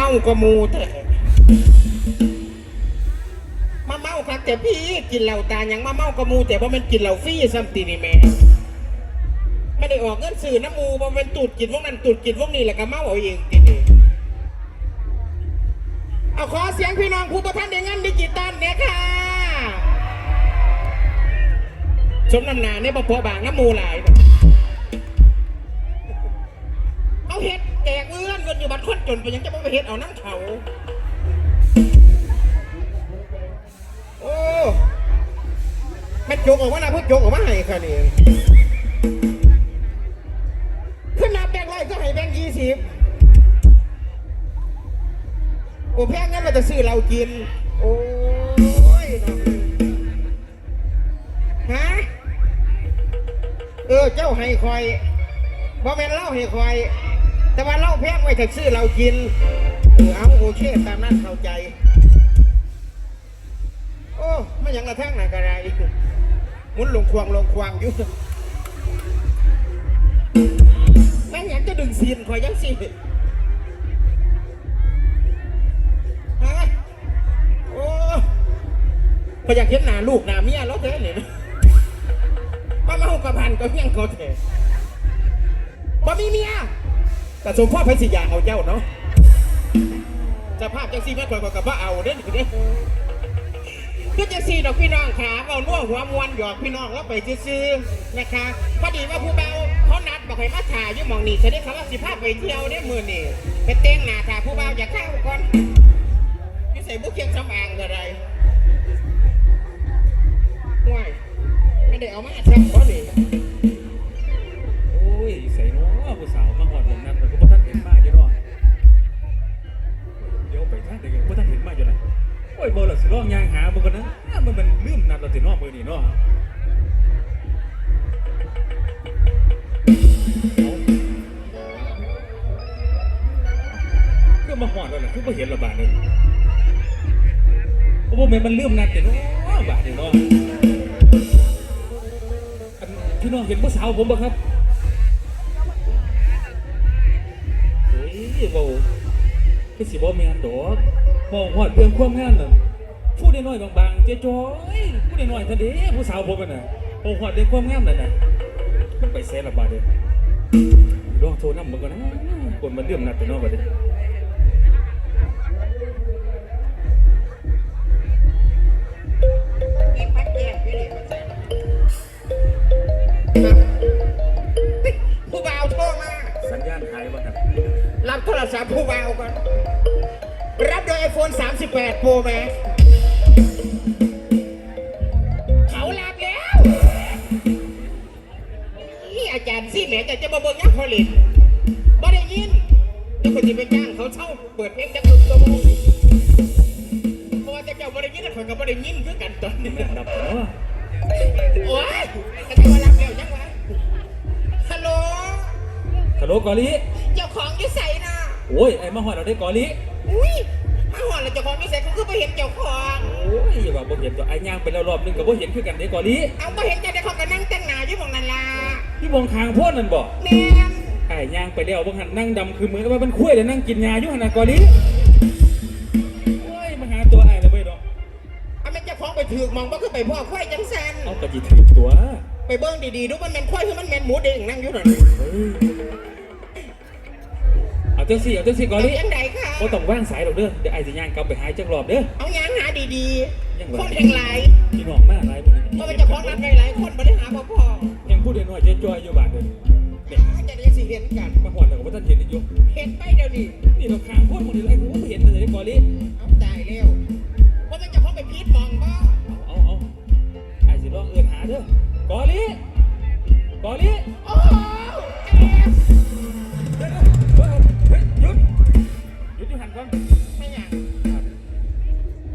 เมากว่ามูเถอะมาเมาครับแต่พี่กินเหล้าตายังมาเมากว่ามูแต่ว่ามันกินเหล้าฟรีซัมตินี่แม่ไม่ได้ออกเงินสื่อน้ำมูบ่แมันตูดกินพวกนั้นตูดกินพวกนี้แหละก็เมาเอาเองทีนี้เอาขอเสียงพี่น้องผู้ประพันธ์ในงานดิจิตอลเนี่ยค่ะสมน้ำหนาเนี่ยบ่พอบางน้ำมูหลายนะ แตกเอื้อนกันอยู่บัดคนจนไปยังจะบ่ไปเห็ดเอาน้ำเขาโอ้แม่นจกออกมาหนะเพื่อจกออกมาให้ค่ะนี่ขึ้นนับแบงค์ร้อยก็ให้แบงค์ยี่สิบโอ้แพงงั้นเราจะซื้อเรากิน โอ้ยฮะเออเจ้าให้คอยบ่แม่นเล่าให้คอย แต่ว่าเล่าแพงไว้ถ้าซื้อเรากินเออเอาโอเคตามนั้นเข้าใจ โอ้ไม่ยังกระแทงหนักอะไรหมุนลงควงลงควงอยู่แม่งยังจะดึงซีนคอยยังสิฮะโอ้พอยากเห็นหน้าลูกหน้าเมียแล้วเด้เนี่ยป้าเมากระพันก็เพียงเขาเถอะบ่มีเมีย แต่สมพ่อพระสิยาเอาเจ้าเนาะจะภาพจังซีแม่ก่อกับว่าเอาเด้นเด้อคือจังซีดอกพี่น้องขาเอาล่วงหัวมวนหยอกพี่น้องแล้วไปซื้อๆนะคะพอดีว่าผู้เบาเขานัดบอกให้มาถ่ายอยู่หมองนี่จะได้คำว่าสิภาพไปเที่ยวได้อมือนี่ไปเต้งหน้าถ่าผู้เบาอย่าเข้าก่อนไม่ใส่บุกเคียงสำอางอะไรห่วยไม่ได้เอามาทำเขาเลยโอ้ย ใส่เนาะผู้สาวมาหอดหมนั้นแต่พวกท่านเห็นมาอยู่เนาะเดี๋ยวไปท่านเดี๋ยวพวกท่านเห็นมาอยู่นะโอ้ยบ่ล่ะสิร้องยางหาบ่กันนะมันมันลืมนัดเราติเนาะมื้อนี้เนาะเอาคือมาหอดแล้วล่ะคือบ่เห็นระบาดเลยโอ้บ่แม่นมันลืมนัดติเนาะบาดนี่เนาะอันพี่น้องเห็นผู้สาวผมบ่ครับ คือสิบ่แม่นดอกมองฮอดเรื่องความงานน่ะผู้น้อยๆบางๆเจ๊จ้อยผู้น้อยๆท่านเด้ผู้สาวผมน่ะมองฮอดเรื่องความงามนั่นน่ะมันไปแซ่ละบาดเด้อลองโทรนำมึงก่อนนะคนมันเรื่องนัดแต่เนาะบัดนี้อีพัดแก้มพี่นี่มาใส่ผู้บ่าวโทรมา สัญญาณหายบ่ครับรับโทรศัพท์ผู้บ่าวก่อน รับโดย iPhone 38 Pro Max เขารับแล้ว นี่อาจารย์ซี่แหมจะจะมาเบิ่งยักษ์ผลิตบ่ได้ยินนี่คนที่ไปจ้างเขาเช่าเปิดเพลงจักรตัวโมงเพราะว่าจะเจ้าบ่ได้ยินแต่คนก็บ่ได้ยินคือกันตอนนี้แม่นรับแต่เนาะโอ้ยแต่จะมารับแล้วยังวะฮัลโหลฮัลโหลกอลีเจ้าของอยี่ใส่นะ โอ้ยไอ้มาฮอดเราได้กอลีอุ้ยมาหอนแล้วเจ้าจ้าของนิสัยเขาคือไปเห็นเจ้าของโอ้ยอย่าว่าบ่เห็นตัวไอ้ย่างไปแล้วรอบนึงก็บ่เห็นคือกันเด้ก่อนนี้เอาไปเห็นเจ้าได้เขาก็นั่งแต่งหน้าอยู่ตรงนั้นล่ะพี่มองทางโพ่นนั่นบ่แม่นไอ้ย่างไปแล้วบ่หันนั่งดำคือเหมือนกับว่ามันคุ้ยแล้วนั่งกินยาอยู่หั่นน่ะก่อนนี้โอ้ยมาหาตัวไอ้แล้วเว้ยดอกเอาแม่เจ้าของไปถือกมองบ่คือไปพ่อควายจังซันเอากระจิถือตัวไปเบิ้งดีๆดูมันแม่นควายคือมันแม่นหมูเด้งนั่งอยู่นั่นเฮ้ย เอาจังสิเอาจังสิก่อนเอานี้จังไดค่ะบ่ต้องว่างสายดอกเด้อเดี๋ยวไอ้สิย่างกลับไปหาจักรอบเด้อเอาหยังหาดียังๆบ่คนแห่งหลายพี่น้องมาหลายบ่นี่เพราะมันเจ้าของนัดไว้หลายคนบ่ได้หาพ่อพ่อยังพูดน้อยๆจอยๆอยู่บาดเด้อเนี่ยจะได้สิเห็นกันมาหอดแต่ก็บ่ทันเห็นอีกอยู่เห็นไปเดี๋ยวนี้นี่เราคางโพ่นหมดเลยไอ้กูบ่เห็นเลยก่อนนี้เอาตายเร็วว่ามันเจ้าของไปพีดมองบ่เอาเอาไอ้สิลองเอื้อนหาเด้อกอลีกอลีโอ้ เฮ้ยหยุดหยุดอยู่หันก่อนไม่หยัง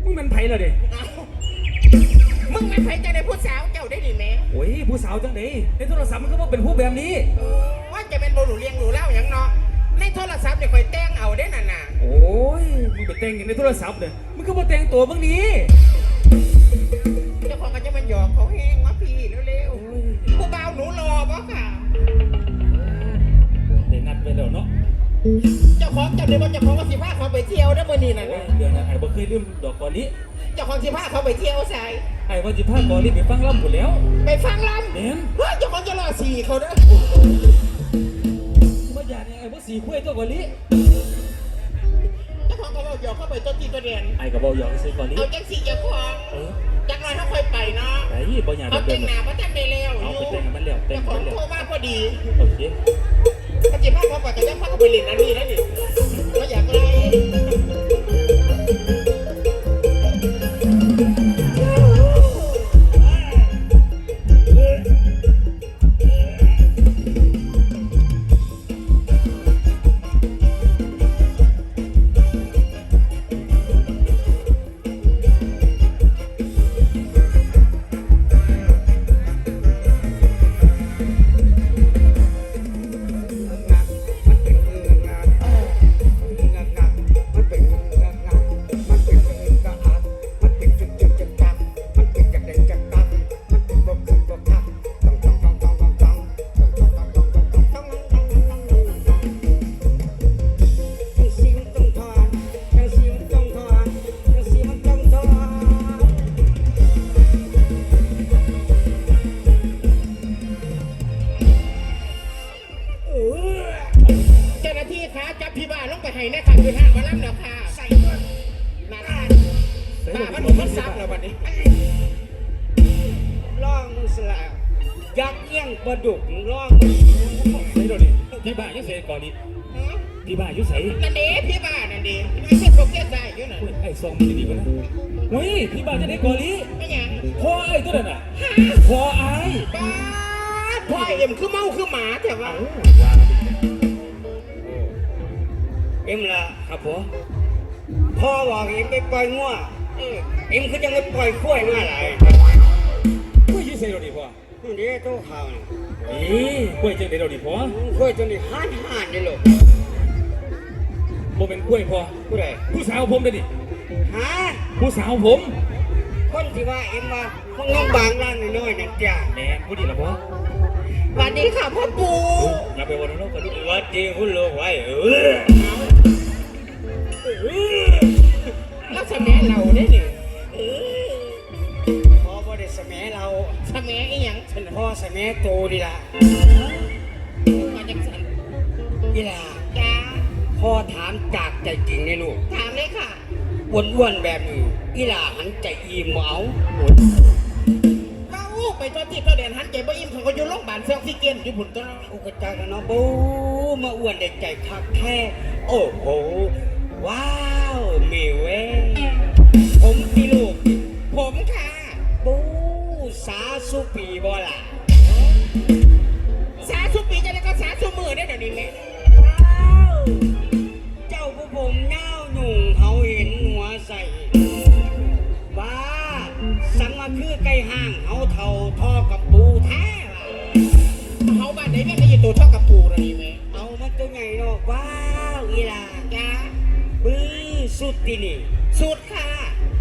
มึงมันไผล่ะเด้เอามึงไม่ไปจะได้ผู้สาวเจ้าได้ดิแม่โอ้ยผู้สาวจังไดในโทรศัพท์มันก็บ่เป็นผู้แบบนี้ ว่าจะเป็นโบหลูเลี้ยงหลูเล่าอย่างเนาะในโทรศัพท์เนี่ยคอยแต่งเอาได้น่ะน่ะโอ้ยมึงไปแต่งกันในโทรศัพท์เนี่ยมึงก็บ่แต่งตัวมึงนี้เจ้าของก็จะมันหยอกเขาแห้งมาพี่เร็วๆผู้บ่าวหนูรอบ่ค่ะได้นัดไปแล้วเนาะ เจ้าของจำได้ว่าเจ้าของว่าสิพาเขาไปเที่ยวได้อมื่อนี้น่ะโอ้ยนะเดี๋ยวนะไอ้บ่เคยลืมดอกกอลีเจ้าของสิพาเขาไปเที่ยวใส่ไอ้ว่าสิพากอลีไปฟังลำพุ่นแล้ว ไปฟังลแม่นำเฮ้ยเจ้าของจะรอสี่เขาเด้อมาหยาดเนี่ยไอ้บ่สีคุ้ยตัวกอลีเจ้าของก็บอกหยอกเข้าไปตัวจีตัวเด่นไอ้ก็บ่ยอมซื้อกอลีเอาจังสี่เจ้าของเออจักหน่อยเขาค่อยไปเนาะไอ้บ่หยาดเอาเดิแต่นงหน้ามาแต่งได้เร็วอเอายู่ไปแต่งให้มันแล้วแต่งเจ้าขให้องมันแล้วโทรมาพอดีโอเค ถ้าเจ็บมากพอกว่าจะยังพักเอไปเล่นอันนี้นะนี่ไม่อยากอะไร สละยักษ์เอี้ยงปลาดุกล่องมึงใส่เดี๋ยวนี้พี่บ้าอยู่ใส่กอลีพี่บ้าอยู่ใส่นั่นเด้พี่บ้านั่นเด้ไม่ใช่โปรแกรมได้อยู่น่ะโอ้ยไอ้ซองมันจะดีกว่านะเฮ้ยพี่บ้าจะได้กอลีไม่ยังพ่อไอ้ตัวนั้นน่ะพ่อไอ้ป้าดพ่อเอ็มคือเมาคือหมาแต่ว่าเอ้าว่าดิเอ็มละครับพ่อพ่อบอกเอ็มไปปล่อยงัวเออเอ็มคือจะไปปล่อยกล้วยมายกล้วยอยู่ ใส่เดี๋ยวนี้พ่อนี่เด้โตข่าวนี่นี่กล้วยจังได๋เดี๋ยวนี้พ่อกล้วยตัวนี้ห่านห่านนี่ลูกบ่เป็นกล้วยพ่อผู้ใดผู้สาวผมเด้อนี่ฮะผู้สาวผมคนที่ว่าเอ็มว่าพวกน้องบางร้านน้อยๆนั่นจ้าแม่ผู้ดีละพ่อสวัสดีค่ะพ่อปู่อย่าไปวนน้องกันดูวัดดีคุณลูกไว้เออแล้วสมัยเราได้นี่ยพ่อบ่ได้ สมัยเราสมัยอีหยังฉันพ่อสมัยโตดีล่ะมาจากสันอีหล่ะจ้าพ่อถามจากใจจริงนี่ลูกถามเลยค่ะอ้วนๆแบบนี้อีหล่ะหันใจอิ่มบ่เอาเมาไปตัวที่ตัวเด่นหันใจบ่อิ่มเขาก็อยู่โรงพยาบาลเซลฟี่เกนอยู่ผุนตัวเนาะอุกจากันเนาะบูมาอ้วนได้ใจคักแท้โอ้โห ว้าว มีเว้ยผม สาสุปีบ่ล่ะสาธุปีจะได้ก็สาธุมือได้เดี๋ยวนี้แม่ว้าวเจ้าผู้ผมเน่าหนุ่งเขาเห็นหัวใส่ว้าสังมาคือไก่ห้างเขาเท่าท่อกับปูแท้ล่ะเขาบ้านไหนแม่ก็อยู่ตัวเท่ากับปู่เลยแม่เอามันตัวใหญ่เนาะว้าวอีหล่ะจ้าบื้อสุดที่นี่สุดค่ะ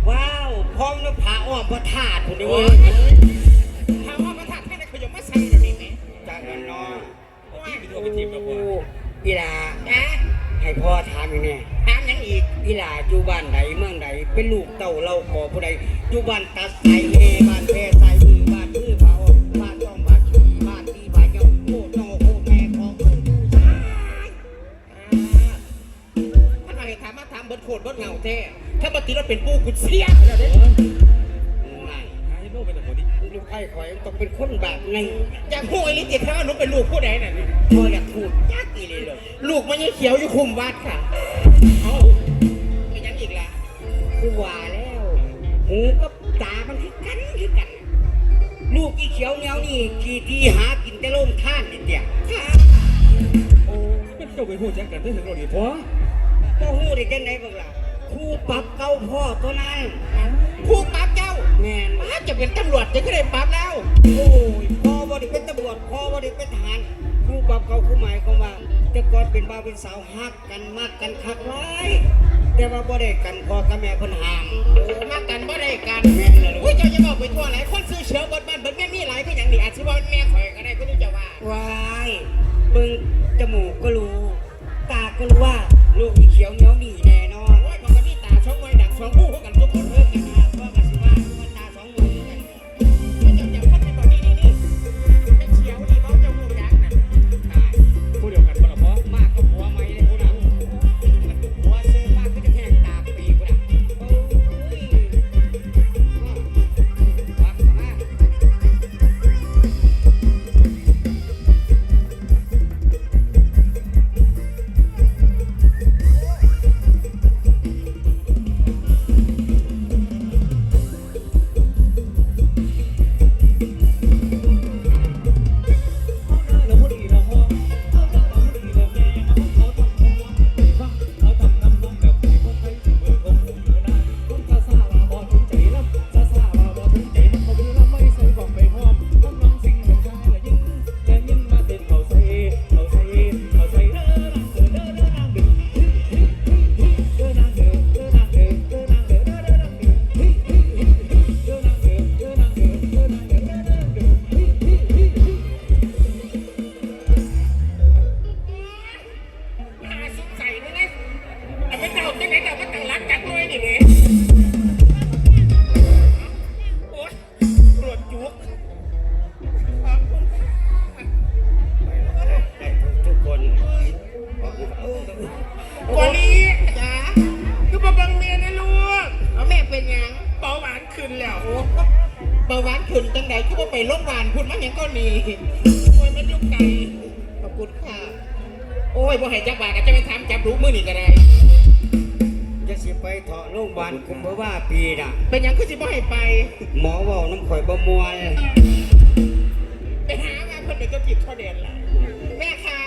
ว้าวพร้อมแล้วผาอ้อมพระธาตุคนนี้ เป็นลูกเต่าเล่าขอผู้ใดอยู่บ้านตัดไสเฮบ้านแพรไสมือบ้านมือเผาบ้านต้องบ้านขี่บ้านตีบ้านเจ้าโคตรน้องโคตรแม่ของเพิ่นอยู่ซ้ายท่านมาให้ถามมาถามเบิดโคตรเบิดเงาแท้ถ้าปฏิเราเป็นปูกุเสียแล้วเด้นั่นหาให้โลกเป็นคนนี้ลูกไอ้ข่อยต้องเป็นคนแบบไงอยากพูดไอ้ลิจิตถ้าว่าหนูเป็นลูกผู้ใดน่ะนี่พ่ออยากพูดยากอีเลยเลยลูกมันยังเขียวอยู่คุมวัดค่ะ เป็นเจ้าไปพูดแจ้งกันได้ถึงเราดีพ่อก็หูได้จังไหนบ้างล่ะครูปรับเก้าพ่อตัวนั้นผู้ปราบเจ้าแมนป้าจะเป็นตำรวจจะก็ได้ปราบแล้ว โอ้ยพ่อบริเป็นตำรวจพ่อบริเป็นทหารครูปรับเก้าครูหมายความว่า แต่ก่อนเป็นบ่าวเป็นสาวฮักกันมากกันคักไว้แต่ว่าบ่ได้กันพ่อกับแม่เพิ่นห่างโอ้มากันบ่ได้กันแม่นเลยลูอุ้ยกเจ้าจะบอกไปทั่วหลายคนซื้อเชื้อบนบ้านเบิดแม่มีหลายก็อย่างนี้อาจจะว่าแม่ข่อยก็ได้ก็รู้จะว่าวายเบิ่งจมูกก็รู้ตา ก็รู้ว่าลูกอีเขียวเหนียวหนีแน่นอน โอ้ยมันก็มีตาช่องไว้ดังช่องหูพวกกั ที่ไหนแต่ว่ต่างรักกักเลยนี่เลย เป็นหยังคือสิบ่ให้ไป หมอเว่าน้ำข่อยบ่มวนไปหางานคนเด็กก็ผิดข้อเด่นล่ะแม่ค่ะ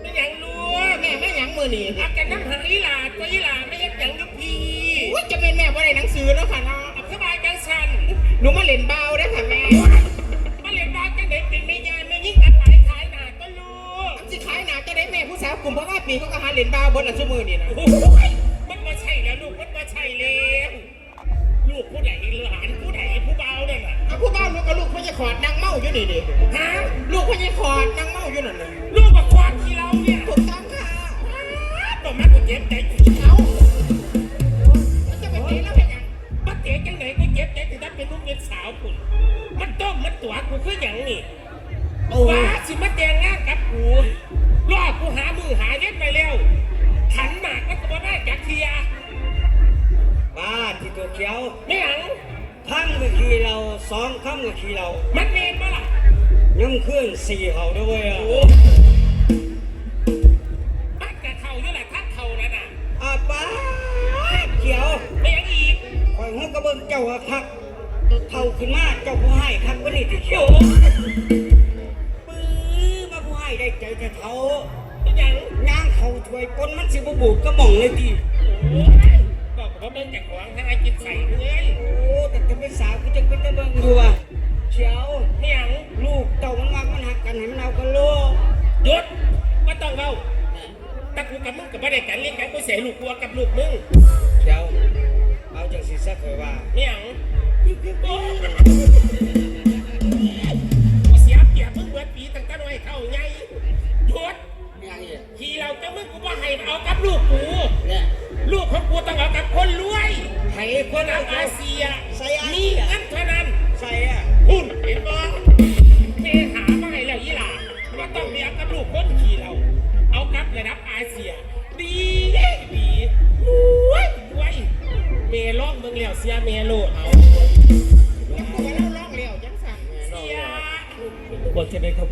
ไม่หยังรู้แม่ไม่หยังมือนี่อากันน้ำหาอีหลาก็อีหลาไม่เห็นหยังยุพีว่าจะเป็นแม่ว่าได้หนังสือแล้วค่ะเนาะสบายจังสันหนูมาเล่นเบาได้อค่ะแม่มาเล่นเบาจังเด็กเป็นไม่ยายไม่ยิ่งกันหลายขายหนาก็รู้สิขายหนาจะได้แม่ผู้สาวกลุ่มเพราะว่าปีเขาก็หาเล่นเบาบนอันชั่วมือนี่นะมันม นางเมาอยู่นี่ดิฮะลูกพ่อจะขอดนางเมาอยู่นั่นน่ะลูกกับขอดที่เราเนี่ยถูกต้องค่ะต่อมากูเจ็บใจกูเขามันจะไปเตะแล้วเป็นยังมาเตะจังไหนกูเจ็บใจถึงได้เป็นลูกเป็นสาวคุณมันต้มมันตัวกูคืออย่างนี้ว้า ขึ้นสี่เขาด้วยอะโอ้บ้านกะเท่าอยู่แหละทัดเท่านั่นน่ะอาป้าเขียวไม่หยังอีกคอยหูกระเบื้องเจ้าอะคักเท่าขึ้นมาเจ้าผู้ให้คักวันนี้ที่เขียวโอ้ปื้อมาผู้ให้ได้ใจจะเท่าไม่หยังย่างเขาถวยปนมันสิบบูดก็มองเลยทีโอ้ยบอกว่าเบิ่งจากของให้ไอ้กินใส่เลยโอ้แต่จะเป็นสาวกูจะเป็นตะเบิงอยู่อะเขียวไม่หยังลูกเต่ามันมากมันหักกั นให้มันเอากันลูกยศไม่ต้องเอาตะกูกับมึงกับไม่ได้กันเลี้ยงกันกูเสียลูกกูกับลูกมึงเดี๋ยวเอาจากสีสักเอยว่าเม่เอากูเสียเปรียบมึงเบิดปีตั้งแต่น้อยเท่าไงหยุยศที่เราจะมึงกูว่าให้เอากับลูกกูลูกของกูต้องเอากับคนรวยให้คนอาเซียใส่อันนี้นเท่านั้นใส่อะหุ่นเห็นบ้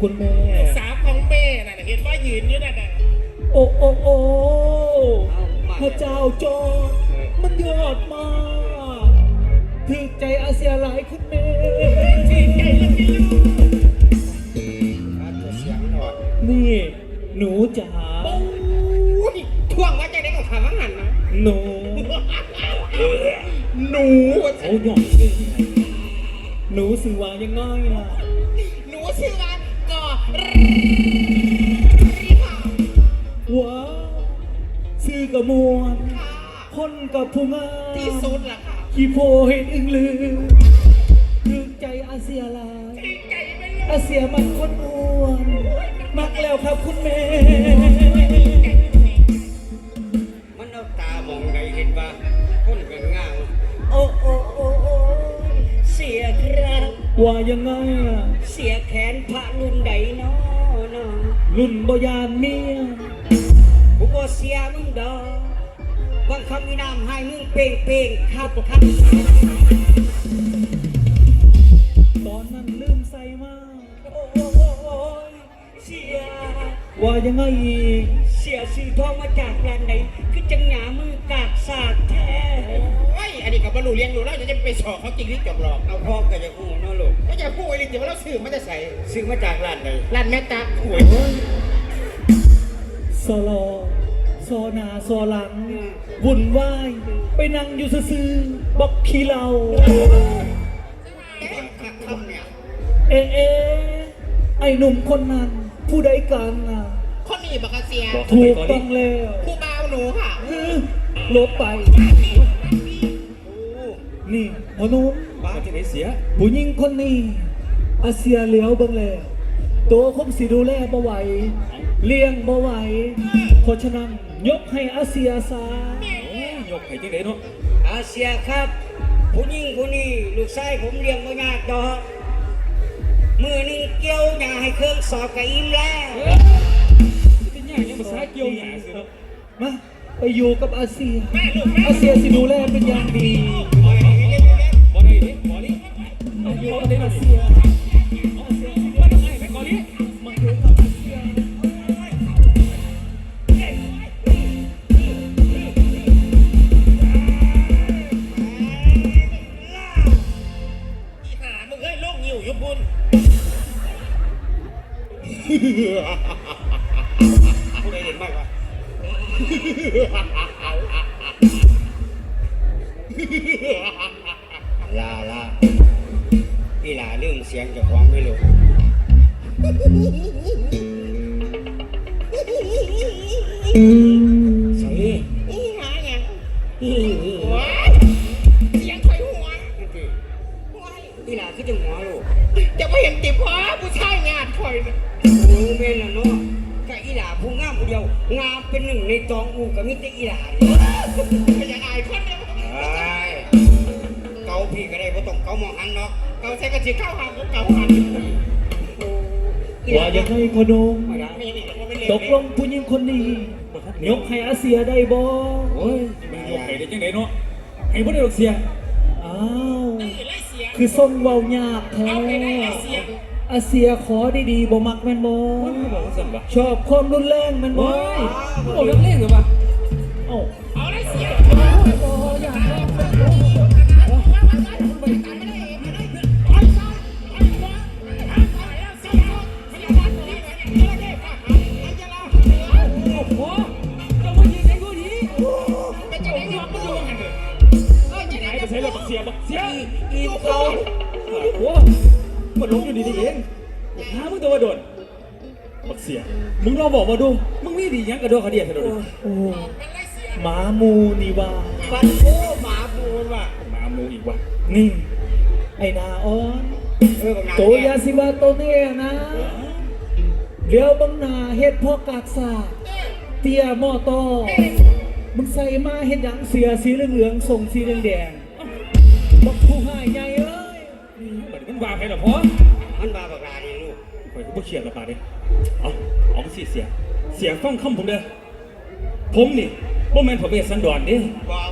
ครับคุณแม่สาวของเม่น่ะเห็นว่ายืนอยู่นั่นน่ะโอ้โอ้โอ้เอามาพระเจ้าจอดมันยอดมากถึกใจอาเซียหลายคุณแม่ดีใจแล้วพี่ลูกอาจจะเสียงหน่อยนี่ หนูจ๋าโอ้ยท่วงว่าใจได้กับขาหันนะหนูหนูโอ้ยองเก่งหนูสื่อว่ายังไงล่ะหนูชื่อว่าก่อรีค่ะ ว้าวซื้อกระมวลคนกับผู้งามที่สุดล่ะค่ะขี้โพเห็นอึงลือถึกใจอาเซียหลายดีใจไปเลยอาเซียมันคนอ้วนมักแล้วครับคุณแม่มันเอาตามองใดเห็นว่าคนกันง่างโอ้โอ้โอ้โอ้เสียครับ ว่ายังไงอะเสียแขนพระรุ่นใดน้อน้อรุ่นบยานเมียกูบ่เสียมึงดอกบางคำมีน้ำให้มึงเป่งเป่งครับครับตอนนั้นลืมใส่มาโอ้โอ้โอ้โอ้เสียว่ายังไงอีกเสียซื้อทองมาจากร้านใดคือจังหยามือกากสากแท้ โอ้ย อันนี้กับบรรลุเรียนอยู่แล้วจะไปสอบเขาจริงหรือจบหรอก เอาพ่อก็จะพูดเนาะลูกก็จะพูดไอ้ลิงเดี๋ยวเราสื่อมันจะใส่ซื้อมาจากร้านใดร้านแม่ตาหวยสลอโซนาโซหลังวุ่นวายไปนั่งอยู่ซื่อๆบอกขี้เราคักคำเนี่ยเอะเอะไอ้หนุ่มคนนั้น ผู้ใดกันน่ะคนนี้บักกะเซียถูกต้องแล้วผู้บ่าวหนูค่ะฮึลบไปโอ้นี่หมอหนุ่ม บ้าจะได้เสีย ผู้หญิงคนนี้อาเซียเหลียวเบังแล้วตัวคงสิดูแลบ่ไหว เลี้ยงบ่ไหวเพราะฉะนั้นยกให้อาเซียซะยกให้จังไดเนาะอาเซียครับ ผู้หญิงผู้นี้ลูกชายผมเลี้ยงบ่ยากดอกมือหนึงเกี่ยวหญ้าให้เครื่องสอบกับอิ่มแล้วเป็นหยังยังภาษาเกี่ยวหยาสิเนาะมาไปอยู่กับอาเซีย อาเซียสิดูแลเป็นอย่างดีบ่ได้ ใส่อีหาอย่างว้ายเสียงคอยหัวพี่ว้ายพี่ลาคือจังหัวลูกจะไม่เห็นติบหัวผู้ชายงานคอยนะโอ้แม่นน่ะเนาะก็อีหล่าผู้งามผู้เดียว งามเป็นหนึ่งในตองอูก็มีแต่อีหล่าเนี่ยเป็ยังไงคนเนี่ยไอ้เกาพี่ก็ได้บ่ต้องเกามองหันเนาะเกาใช้กระชิเข้าหางของเกาหันอีหว่าลายังไงพนมไม่ได้ไม่ยังอีกมันเป็นเล่ตกลงผู้หญิงคนนี้ ยกให้อาเซียได้บ่โอ้ยมึงยกให้ได้จังไดเนาะให้บ่ได้ดอกเสียอ้าวนี่ไล่เสียงคือส่งเว้ายากแท้เอาไปได้อาเซียอาเซียขอดีๆบ่มักแม่นบ่มันบอกว่าซั่นบ่ชอบความรุนแรงแม่นบ่โอ้ยบอกเรื่องเล่นเหรอวะเอ้าเอา โอ้มันลงอยู่ดีๆเองหามึงตัวว่าโดนบักเสีย มึงลองบอกมาดู มึงมีดีหยังกระโดดกระเดียดกระโดดโอ้หมาหมูนี่ว่าฟันโอ้หมาบูนว่ะมาหมูอีกว่ะนี่ ไอ้นาอ้อนเออบางนาโตยาสิว่าโตเนี่ยนะเดี๋ยวบังหนาเฮ็ดพ่อกากซาเตี้ยหม้อตอมึงใส่มาเฮ็ดหยังเสียสีเหลืองๆส่งสีแดงบอกผู้ให้ใหญ่เอ้ยบัดนี้มัน ว่าใครล่ะพ่อมันบาบักลานี่ลูกข่อยก็บ่เครียดละบาดนี้เอาเอาสิเสีย เสียฟังคำผมเด้อ ผมนี่บ่แม่นพระเวสสันดรเด้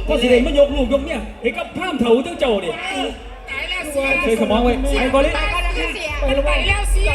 ก็สิได้มายกลูกยกเมียให้กับพราหมณ์เฒ่าเจ้าเจ้านี่ตายแล้วเสียเคยขมองไว้ไปก่อนเลยตายแล้วเสียไปแล้วเสีย